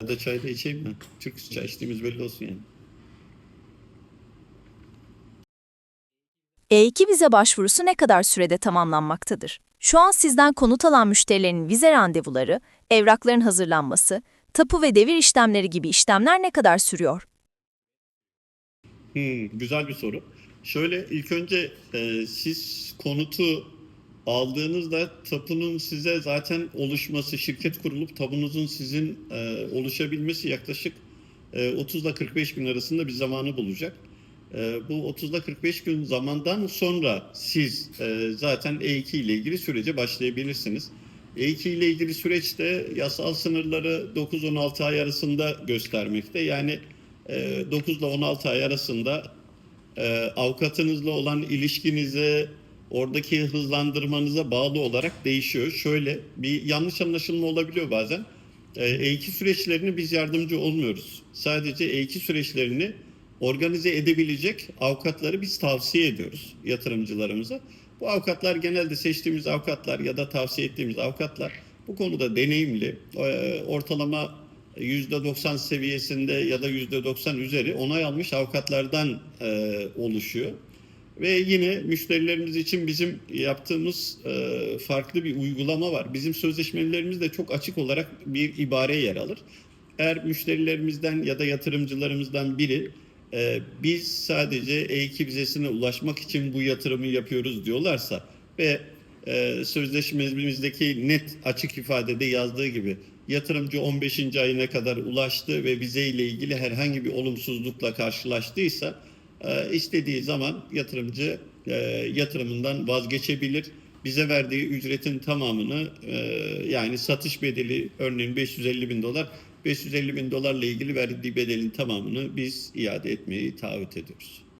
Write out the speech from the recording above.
Ya da çay da içeyim mi? Türk çay içtiğimiz belli olsun yani. E2 vize başvurusu ne kadar sürede tamamlanmaktadır? Şu an sizden konut alan müşterilerin vize randevuları, evrakların hazırlanması, tapu ve devir işlemleri gibi işlemler ne kadar sürüyor? Hmm, güzel bir soru. Şöyle ilk önce e, siz konutu aldığınızda tapunun size zaten oluşması, şirket kurulup tapunuzun sizin e, oluşabilmesi yaklaşık e, 30 ile 45 gün arasında bir zamanı bulacak. E, bu 30 ile 45 gün zamandan sonra siz e, zaten E2 ile ilgili sürece başlayabilirsiniz. E2 ile ilgili süreçte yasal sınırları 9-16 ay arasında göstermekte. Yani e, 9 ile 16 ay arasında e, avukatınızla olan ilişkinize, oradaki hızlandırmanıza bağlı olarak değişiyor. Şöyle bir yanlış anlaşılma olabiliyor bazen. E, E2 süreçlerini biz yardımcı olmuyoruz. Sadece E2 süreçlerini organize edebilecek avukatları biz tavsiye ediyoruz yatırımcılarımıza. Bu avukatlar genelde seçtiğimiz avukatlar ya da tavsiye ettiğimiz avukatlar bu konuda deneyimli, e, ortalama %90 seviyesinde ya da %90 üzeri onay almış avukatlardan e, oluşuyor. Ve yine müşterilerimiz için bizim yaptığımız e, farklı bir uygulama var. Bizim sözleşmelerimizde çok açık olarak bir ibare yer alır. Eğer müşterilerimizden ya da yatırımcılarımızdan biri e, biz sadece E2 vizesine ulaşmak için bu yatırımı yapıyoruz diyorlarsa ve e, sözleşmemizdeki net açık ifadede yazdığı gibi yatırımcı 15. ayına kadar ulaştı ve vize ile ilgili herhangi bir olumsuzlukla karşılaştıysa e, istediği zaman yatırımcı e, yatırımından vazgeçebilir. Bize verdiği ücretin tamamını e, yani satış bedeli örneğin 550 bin dolar 550 bin dolarla ilgili verdiği bedelin tamamını biz iade etmeyi taahhüt ediyoruz.